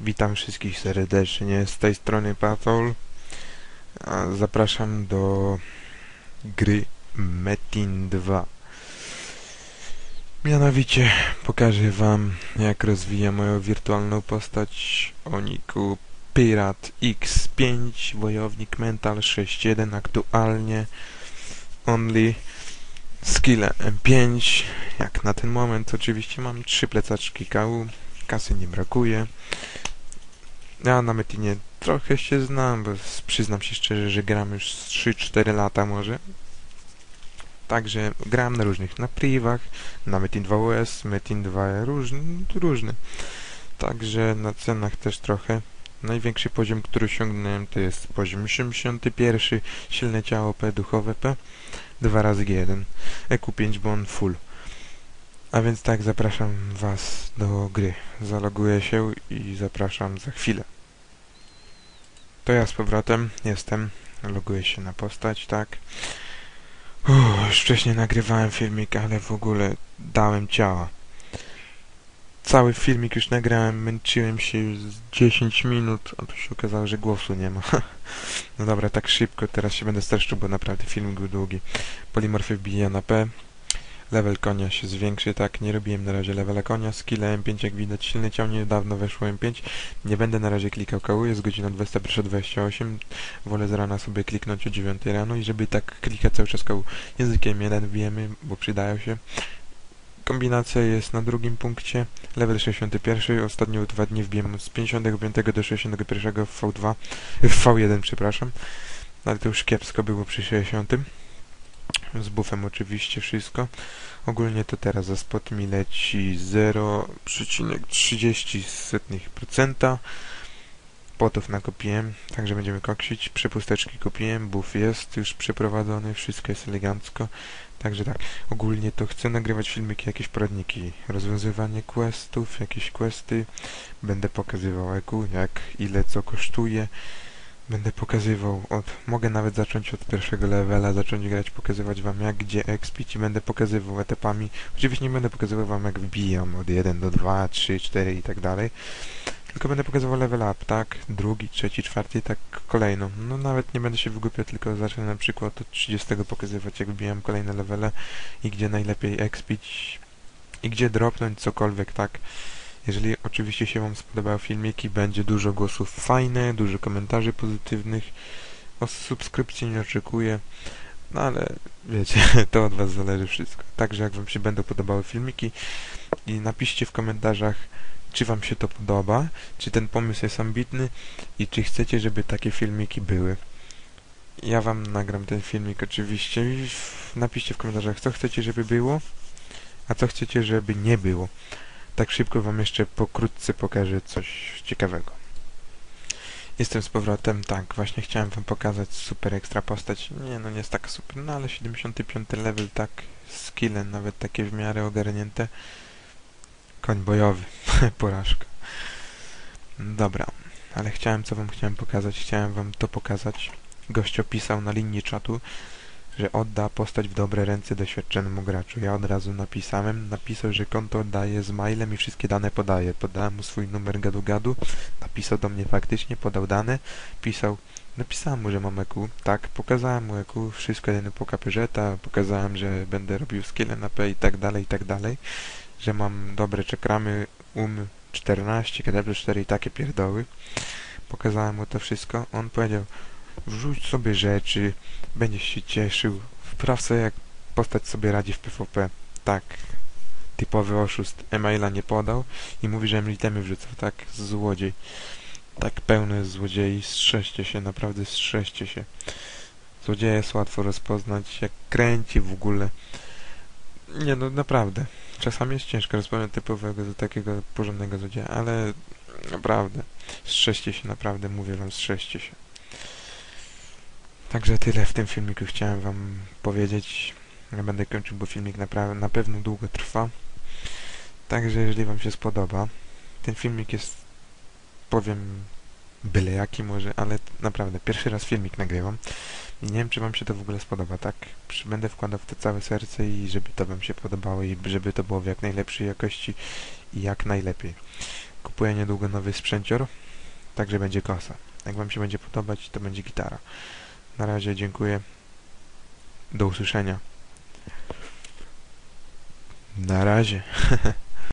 Witam wszystkich serdecznie z tej strony Patrol. A Zapraszam do gry Metin 2. Mianowicie pokażę wam jak rozwijam moją wirtualną postać o niku Pirat X5 Wojownik Mental 6.1 aktualnie only skille M5 jak na ten moment oczywiście mam trzy plecaczki KU kasy nie brakuje ja na Metinie trochę się znam, bo przyznam się szczerze, że gram już z 3-4 lata może. Także gram na różnych, na privach, na Metin 2 OS, Metin 2 różny, różny. Także na cenach też trochę. Największy poziom, który osiągnąłem to jest poziom 81, silne ciało P, duchowe P, 2 razy G1, EQ5 bon full. A więc tak, zapraszam Was do gry. Zaloguję się i zapraszam za chwilę. To ja z powrotem jestem. Loguję się na postać, tak. Uff, już wcześniej nagrywałem filmik, ale w ogóle dałem ciała. Cały filmik już nagrałem, męczyłem się już z 10 minut, a tu się okazało, że głosu nie ma. No dobra, tak szybko, teraz się będę streszczył, bo naprawdę filmik był długi. Polimorfy wbija na P. Level konia się zwiększy, tak, nie robiłem na razie levela konia, skill M5 jak widać, silny ciał niedawno weszło M5, nie będę na razie klikał KU, jest godzina 21.28, wolę z rana sobie kliknąć o 9 rano i żeby tak klikać cały czas KU językiem jeden wiemy, bo przydają się. Kombinacja jest na drugim punkcie, level 61, ostatnio dwa dni wbiłem z 55 do 61 w V2, w V1 przepraszam, ale to już kiepsko było przy 60 z buffem oczywiście wszystko. Ogólnie to teraz za spot mi leci 0,30%. Potów nakopiłem, także będziemy koksić. Przepusteczki kupiłem, buff jest już przeprowadzony, wszystko jest elegancko. Także tak, ogólnie to chcę nagrywać filmiki, jakieś poradniki, rozwiązywanie questów, jakieś questy. Będę pokazywał EQ, jak, ile co kosztuje. Będę pokazywał od... Mogę nawet zacząć od pierwszego levela, zacząć grać, pokazywać wam jak, gdzie expić i będę pokazywał etapami. Oczywiście nie będę pokazywał wam jak wbijam od 1 do 2, 3, 4 i tak dalej. Tylko będę pokazywał level up, tak? Drugi, trzeci, czwarty i tak kolejno. No nawet nie będę się wygłupiał, tylko zacznę na przykład od 30 pokazywać jak wbijam kolejne levele i gdzie najlepiej expić i gdzie dropnąć cokolwiek, tak? Jeżeli oczywiście się Wam spodobały filmiki, będzie dużo głosów fajne, dużo komentarzy pozytywnych. O subskrypcji nie oczekuję, no ale wiecie, to od Was zależy wszystko. Także jak Wam się będą podobały filmiki i napiszcie w komentarzach, czy Wam się to podoba, czy ten pomysł jest ambitny i czy chcecie, żeby takie filmiki były. Ja Wam nagram ten filmik oczywiście napiszcie w komentarzach, co chcecie, żeby było, a co chcecie, żeby nie było tak szybko wam jeszcze pokrótce pokażę coś ciekawego. Jestem z powrotem, tak, właśnie chciałem wam pokazać super ekstra postać. Nie, no nie jest taka super, no ale 75 level, tak, skille nawet takie w miarę ogarnięte. Koń bojowy, porażka. Dobra, ale chciałem, co wam chciałem pokazać, chciałem wam to pokazać. Gość opisał na linii czatu, że odda postać w dobre ręce doświadczonemu graczu. Ja od razu napisałem, napisał, że konto oddaje z mailem i wszystkie dane podaje. Podałem mu swój numer gadu-gadu, napisał do mnie faktycznie, podał dane, pisał, napisałem mu, że mam EQ, tak, pokazałem mu EQ, wszystko jeden po kapyżeta, pokazałem, że będę robił skille na P i tak dalej, i tak dalej, że mam dobre czekramy, um 14, KD 4 i takie pierdoły. Pokazałem mu to wszystko, on powiedział, wrzuć sobie rzeczy, będziesz się cieszył. Wpraw sobie jak postać sobie radzi w PvP. Tak. Typowy oszust. E-maila nie podał i mówi, że militemy wrzucał. Tak, złodziej. Tak pełny złodziei. Strzeżcie się, naprawdę strzeżcie się. Złodzieja jest łatwo rozpoznać, jak kręci w ogóle. Nie no, naprawdę. Czasami jest ciężko rozpoznać typowego takiego porządnego złodzieja, ale naprawdę. Strzeżcie się, naprawdę, mówię wam, strzeżcie się. Także tyle w tym filmiku chciałem wam powiedzieć. Ja będę kończył, bo filmik na pewno długo trwa. Także jeżeli wam się spodoba, ten filmik jest, powiem, byle jaki może, ale naprawdę pierwszy raz filmik nagrywam i nie wiem, czy wam się to w ogóle spodoba, tak? Będę wkładał w to całe serce i żeby to wam się podobało i żeby to było w jak najlepszej jakości i jak najlepiej. kupuję niedługo nowy sprzęcior, także będzie kosa. Jak wam się będzie podobać, to będzie gitara. Na razie dziękuję. Do usłyszenia. Na razie.